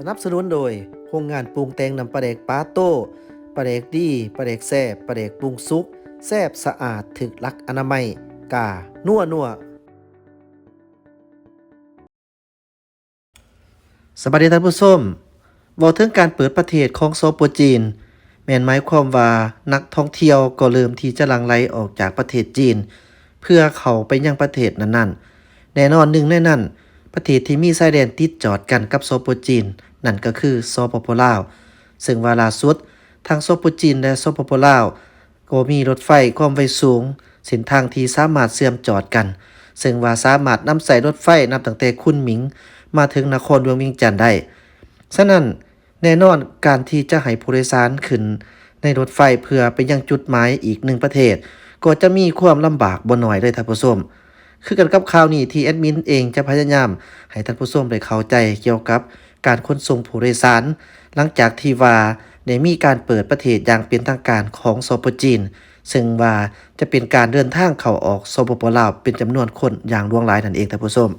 สนับสนุนโดยโรงงานปรุงแต่งน้ำปลาแดกปาโต้ปลาแดกดีปลาแดกแซ่บปลาแดกปรุงสุกแซ่บสะอาดถึกลักอนามัย กา นัวนัวสวัสดีท่านผู้ชมเว้าถึงการเปิดประเทศของโซโปจีน แม่นหมายความว่านักท่องเที่ยวก็เริ่มที่จะลังไหลออกจากประเทศจีน เพื่อเข้าไปยังประเทศนั้นๆ แน่นอนหนึ่งในนั้นประเทศที่มีชายแดนติดจอดกันกับโซโปจีน นั่นก็คือสปปลาว ซึ่งว่าล่าสุดทางสปปจีนและสปปลาวก็มีรถไฟความไวสูงเส้นทางที่สามารถเชื่อมจอดกัน ซึ่งว่าสามารถนำใส่รถไฟนับตั้งแต่คุนหมิง มาถึงนครหลวงเวียงจันได้ ฉะนั้นแน่นอนการที่จะให้ผู้โดยสารขึ้น ในรถไฟเพื่อไปยังจุดหมายอีกหนึ่งประเทศ ก็จะมีความลำบากบ่น้อยเลยท่านผู้ชมคือกันกับข่าวนี้ที่แอดมินเองจะพยายามให้ท่านผู้ชมได้เข้าใจเกี่ยวกับ การขนส่งผู้โดยสาร หลังจากที่ว่าได้มีการเปิดประเทศอย่างเป็นทางการของสปจีน ซึ่งว่าจะเป็นการเดินทางเข้าออกสปปลาวเป็นจำนวนคนอย่างล่วงหลายนั่นเองท่านผู้ชม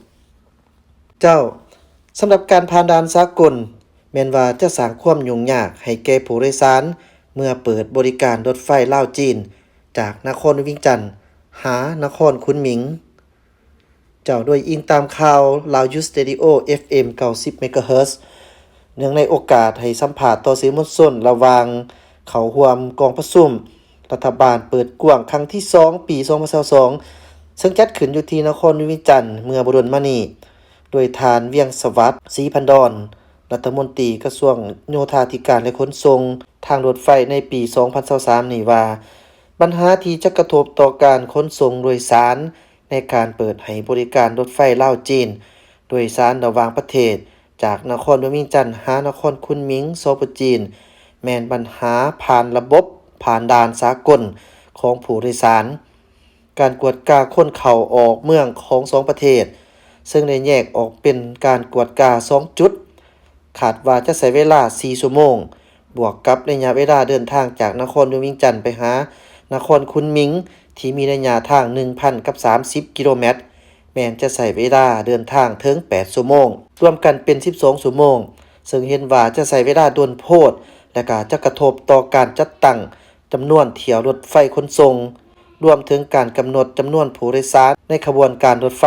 เจ้าสำหรับการผ่านด่านสากลแม้นว่าจะสร้างความยุ่งยากให้แก่ผู้โดยสาร เมื่อเปิดบริการรถไฟลาวจีน จากนครวิ่งจันทน์หานครคุนหมิง จ้าด้วยอิงตามข่าวลาวยูสเตดิโอ FM 90 MHz เนื่องในโอกาสให้สัมภาษณ์ต่อสื่อมวลชนระวางเขาห่วมกองประชุมรัฐบาลเปิดกว้างครั้งที่ 2 ปี 2022ซึ่งจัดขึ้นอยู่ที่นครวิจันทน์เมื่อบ่ดนมานีโดยทานเวียงสวัสดิ์ศรีพันดอน รัฐมนตรีกระทรวงโยธาธิการและขนส่งทางรถไฟในปี 2023 นี้ว่า ปัญหาที่จะกระทบต่อการขนส่งโดยสาร ในการเปิดให้บริการรถไฟเลาจีน โดยสารระหว่างประเทศ จากนครเวียงจันหานครคุนหมิงโซปจีน แมนปัญหาผ่านระบบ ผ่านด่านสากลของผู้โดยสาร การกวดกาคนเข้าออกเมืองของสองประเทศ ซึ่งได้แยกออกเป็นการกวดกา2จุดขาดว่าจะใช้เวลา 4 ชั่วโมง บวกกับระยะเวลาเดินทางจากนครเวียงจันทน์ไปหานครคุนหมิง ที่มีระยะทาง 1,000 กับ 30 กิโลเมตร แม้นจะใช้เวลาเดินทางถึง8ชั่วโมง รวมกันเป็น 12ชั่วโมง ซึ่งเห็นว่าจะใช้เวลาดวนโพด และก็จะกระทบต่อการจัดตั้งจำนวนเที่ยวรถไฟขนส่ง รวมถึงการกำหนดจำนวนผู้โดยสารในขบวนการรถไฟ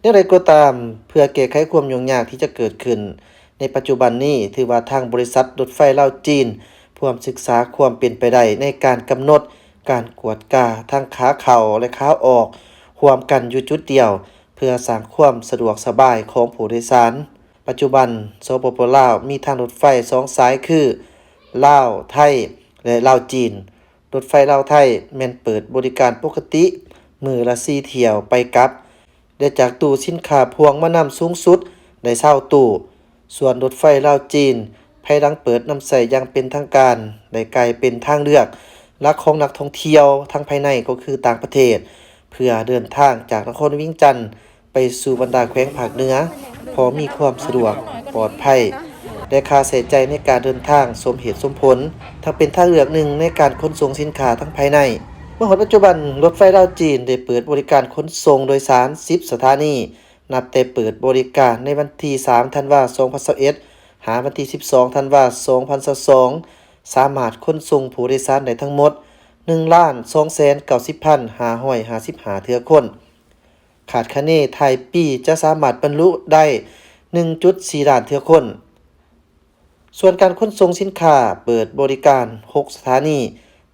อย่างไรก็ตามเพื่อแก้ไขความยุ่งยากที่จะเกิดขึ้น ในปัจจุบันนี้ถือว่าทางบริษัทรถไฟเล่าจีนพร้อมศึกษาความเป็นไปได้ในการกำหนด การกวดกาทั้งขาเข้าและขาออกรวมกันอยู่จุดเดียว เพื่อสร้างความสะดวกสบายของผู้โดยสาร ปัจจุบันสปปลาวมีทางรถไฟสองสายคือลาวไทยและลาวจีน รถไฟลาวไทยแม่นเปิดบริการปกติ มือละ4เที่ยวไปกลับ ได้จากตู้สินค้าพวงมานำสูงสุดได้เช่าตู้ ส่วนรถไฟลาวจีนภายหลังเปิดนำใส่ยังเป็นทางการได้กลายเป็นทางเลือก ลักของนักท่องเที่ยวทั้งภายในก็คือต่างประเทศ เพื่อเดินทางจากนครวิ่งจันทน์ไปสู่บรรดาแขวงภาคเหนือ พอมีความสะดวกปลอดภัยและค่าใช้จ่ายในการเดินทางสมเหตุสมผล ทั้งเป็นทางเลือกหนึ่งในการขนส่งสินค้าทั้งภายใน เมื่อหดปัจจุบันรถไฟลาวจีนได้เปิดบริการขนส่งโดยสาร 10 สถานี นับแต่เปิดบริการในวันที่ 3 ธันวาคม 2021หาวันที่ 12 ธันวาคม 2022 สามารถขนส่งผู้โดยสารได้ทั้งหมด1ล้าน2แสน90พัน555เทือคน ขาดคะเนไทยปีจะสามารถบรรลุได้ 1.4ล้านเทือคน ส่วนการขนส่งสินค้าเปิดบริการ 6 สถานี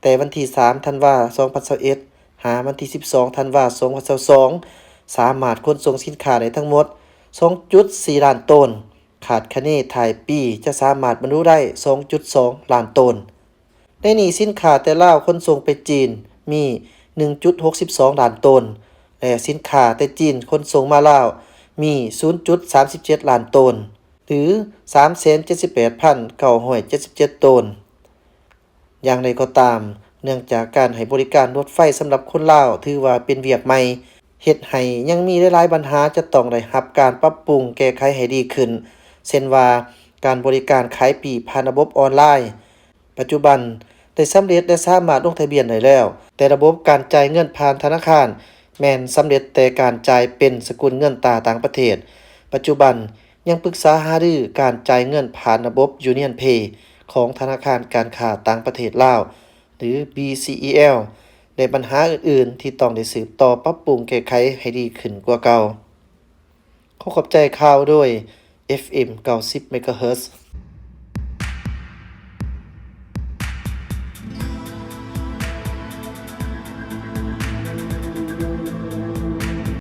แต่วันที่ 3 ธันวา2021หาวันที่ 12 ธันวา2022สามารถขนส่งสินค้าได้ทั้งหมด 2.4ล้านตน ขาดคะเนไทยปีจะสามารถบรรลุได้ 2.2 ล้านตน ในนี้สินค้าแต่ลาวขนส่งไปจีนมี 1.62 ล้านตน และสินค้าแต่จีนขนส่งมาลาวมี 0.37 ล้านตน หรือ 378,977ตน อย่างไรก็ตาม เนื่องจากการให้บริการรถไฟสำหรับคนลาวถือว่าเป็นเวียกใหม่เฮ็ดให้ยังมีหลายๆปัญหาจะต้องได้รับการปรับปรุงแก้ไขให้ดีขึ้น เช่นว่า การบริการขายปีผ่านระบบออนไลน์ ปัจจุบันได้สำเร็จและสามารถลงทะเบียนได้แล้ว แต่ระบบการจ่ายเงินผ่านธนาคาร แม่นสำเร็จแต่การจ่ายเป็นสกุลเงินตาต่างประเทศ ปัจจุบันยังปรึกษาหารือการจ่ายเงินผ่านระบบ Union Pay ของธนาคารการค้าต่างประเทศลาว หรือ BCEL ในปัญหาอื่นๆ ที่ต้องได้สืบต่อปรับปรุงแก้ไขให้ดีขึ้นกว่าเก่า ขอขอบใจข่าวด้วย FM 90 MHz